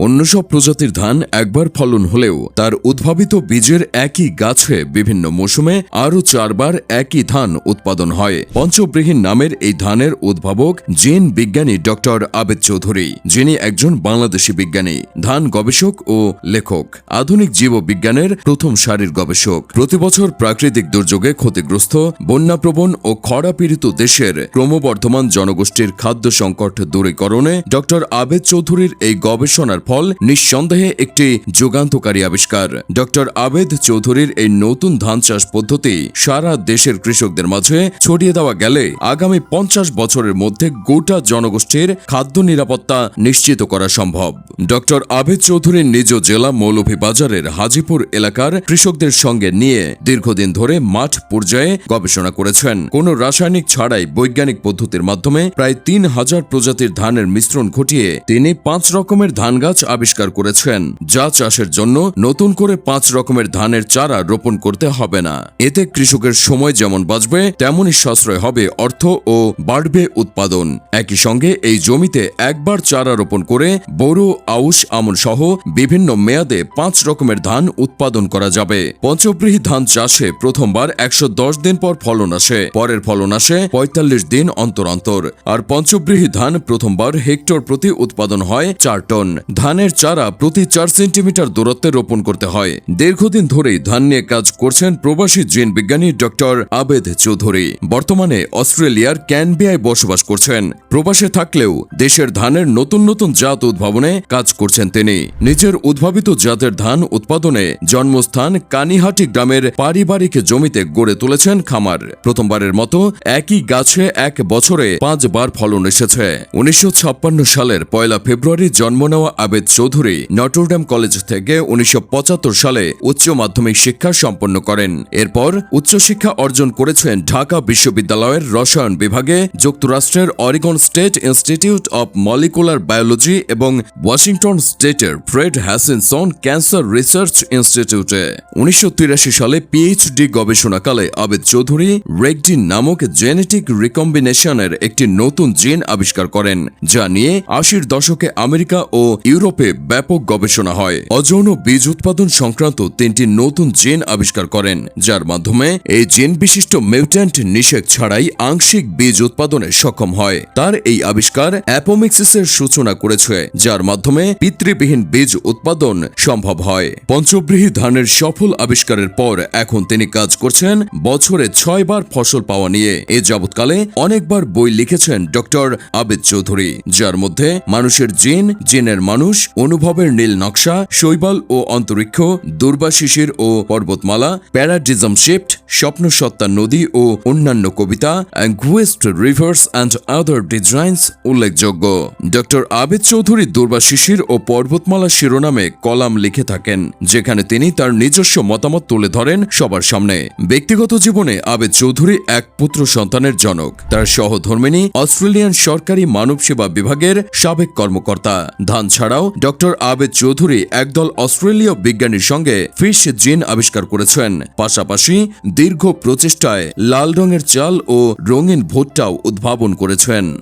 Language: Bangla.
অন্য সব প্রজাতির ধান একবার ফলন হলেও তার উদ্ভাবিত বীজের একই গাছে বিভিন্ন মৌসুমে আরও চারবার একই ধান উৎপাদন হয়। পঞ্চব্রীহীন নামের এই ধানের উদ্ভাবক জিন বিজ্ঞানী ডক্টর আবেদ চৌধুরী, যিনি একজন বাংলাদেশি বিজ্ঞানী, ধান গবেষক ও লেখক, আধুনিক জীববিজ্ঞানের প্রথম সারির গবেষক। প্রতিবছর প্রাকৃতিক দুর্যোগে ক্ষতিগ্রস্ত, বন্যাপ্রবণ ও খরাপীড়িত দেশের ক্রমবর্ধমান জনগোষ্ঠীর খাদ্য সংকট দূরীকরণে ডক্টর আবেদ চৌধুরীর এই গবেষণার ফল নিঃসন্দেহে একটি যুগান্তকারী আবিষ্কার। ডক্টর আবেদ চৌধুরীর এই নতুন ধান চাষ পদ্ধতি সারা দেশের কৃষকদের মাঝে ছড়িয়ে দেওয়া গেলে আগামী পঞ্চাশ বছরের মধ্যে গোটা জনগোষ্ঠীর খাদ্য নিরাপত্তা নিশ্চিত করা সম্ভব। ডক্টর আবেদ চৌধুরীর নিজ জেলা মৌলভীবাজারের হাজিপুর এলাকার কৃষকদের সঙ্গে নিয়ে দীর্ঘদিন ধরে মাঠ পর্যায়ে গবেষণা করেছেন। কোনো রাসায়নিক ছাড়াই বৈজ্ঞানিক পদ্ধতির মাধ্যমে প্রায় তিন হাজার প্রজাতির ধানের মিশ্রণ ঘটিয়ে তিনি পাঁচ রকমের ধান গাছ আবিষ্কার করেছেন, যা চাষের জন্য নতুন করে পাঁচ রকমের ধানের চারা রোপণ করতে হবে না। এতে কৃষকের সময় যেমন বাঁচবে, তেমনই সাশ্রয় হবে অর্থ ও বাড়বে উৎপাদন। একই সঙ্গে এই জমিতে একবার চারা রোপণ করে বোরো, আউশ, আমন সহ বিভিন্ন মেয়াদে পাঁচ রকমের ধান উৎপাদন করা যাবে। পঞ্চব্রীহী ধান চাষে প্রথমবার একশো দশ দিন পর ফলন আসে, পরের ফলন আসে পঁয়তাল্লিশ দিন অন্তর অন্তর। আর পঞ্চব্রীহী ধান প্রথমবার হেক্টর প্রতি উৎপাদন হয় চার টন। ধানের চারা প্রতি চার সেন্টিমিটার দূরত্বে রোপণ করতে হয়। দীর্ঘদিন ধরেই ধান নিয়ে কাজ করছেন প্রবাসী জিন বিজ্ঞানী ডক্টর আবেদ চৌধুরী। বর্তমানে অস্ট্রেলিয়ার ক্যানবিয়ায় বসবাস করছেন। প্রবাসে থাকলেও দেশের ধানের নতুন নতুন জাত উদ্ভাবনে কাজ করছেন তিনি। নিজের উদ্ভাবিত জাতের ধান উৎপাদনে জন্মস্থান কানিহাটি গ্রামের পারিবারিক জমিতে গড়ে তুলেছেন খামার। প্রথমবারের মতো একই গাছে এক বছরে পাঁচবার ফলন এসেছে। উনিশশো ছাপ্পান্ন সালের পয়লা ফেব্রুয়ারি জন্ম নেওয়া আবেদ চৌধুরী নটরডাম কলেজ থেকে উনিশশো পঁচাত্তর সালে উচ্চ মাধ্যমিক শিক্ষা সম্পন্ন করেন। এরপর উচ্চশিক্ষা অর্জন করেছেন ঢাকা বিশ্ববিদ্যালয়ের রসায়ন বিভাগে, যুক্তরাষ্ট্রের Oregon State Institute of Molecular Biology এবং ওয়াশিংটন স্টেটের ফ্রেড হ্যাসিনসন ক্যান্সার রিসার্চ ইনস্টিটিউটে। উনিশশো তিরাশি সালে পিএইচডি গবেষণাকালে আবেদ চৌধুরী রেগডিন নামক জেনেটিক রিকম্বিনেশনের একটি নতুন জিন আবিষ্কার করেন, যা নিয়ে আশির দশকে আমেরিকা ও ইউরোপে ব্যাপক গবেষণা হয়। অযৌন বীজ উৎপাদন সংক্রান্ত তিনটি নতুন জিন আবিষ্কার করেন, যার মাধ্যমে এই জিন বিশিষ্ট মিউট্যান্ট নিষেক ছাড়াই আংশিক বীজ উৎপাদনে সক্ষম হয়। তার এই আবিষ্কার অ্যাপোমিক্সিসের সূচনা করেছে, যার মাধ্যমে পিতৃবিহীন বীজ উৎপাদন সম্ভব হয়। পঞ্চব্রীহী ধানের সফল আবিষ্কারের পর এখন তিনি কাজ করছেন বছরে ছয়বার ফসল পাওয়া নিয়ে। এ যাবৎকালে অনেকবার বই লিখেছেন ডক্টর আবেদ চৌধুরী, যার মধ্যে মানুষের জিন, জিনের মানুষ অনুভবের নীল নকশা, শৈবাল ও অন্তরিক্ষ দুর্বাশিসির ও পর্বতমালা, প্যারাডিজম শিফট স্বপ্ন সত্তা নদী ও অন্যান্য কবিতা anguished rivers and other designs উল্লেখযোগ্য। ডক্টর আবেদ চৌধুরী দুর্বাশিসির ও পর্বতমালা শিরোনামে কলাম লিখে থাকেন, যেখানে তিনি তার নিজস্ব মতামত তুলে ধরেন সবার সামনে। ব্যক্তিগত জীবনে আবেদ চৌধুরী এক পুত্র সন্তানের জনক। তার সহধর্মিনী অস্ট্রেলিয়ান সরকারি মানব সেবা বিভাগের সাবেক কর্মকর্তা। ধান ছাড়াও ডক্টর আবেদ চৌধুরী একদল অস্ট্রেলীয় বিজ্ঞানীর সঙ্গে ফিশ জিন আবিষ্কার করেছেন। পাশাপাশি দীর্ঘ প্রচেষ্টায় লাল রঙের চাল ও রঙিন ভোটটাও উদ্ভাবন করেছেন।